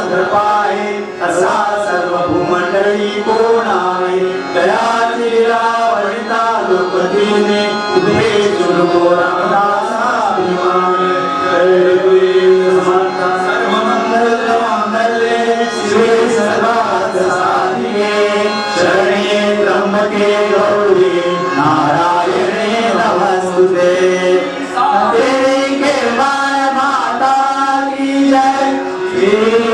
रुद्रपाये असा सर्वभूमण्डली कोणाये दयाची लीलावणिता द्रौपदीने उभे चुरुको रामदासाभिमाने नारायणे नमस्तुते तेरी के मन माता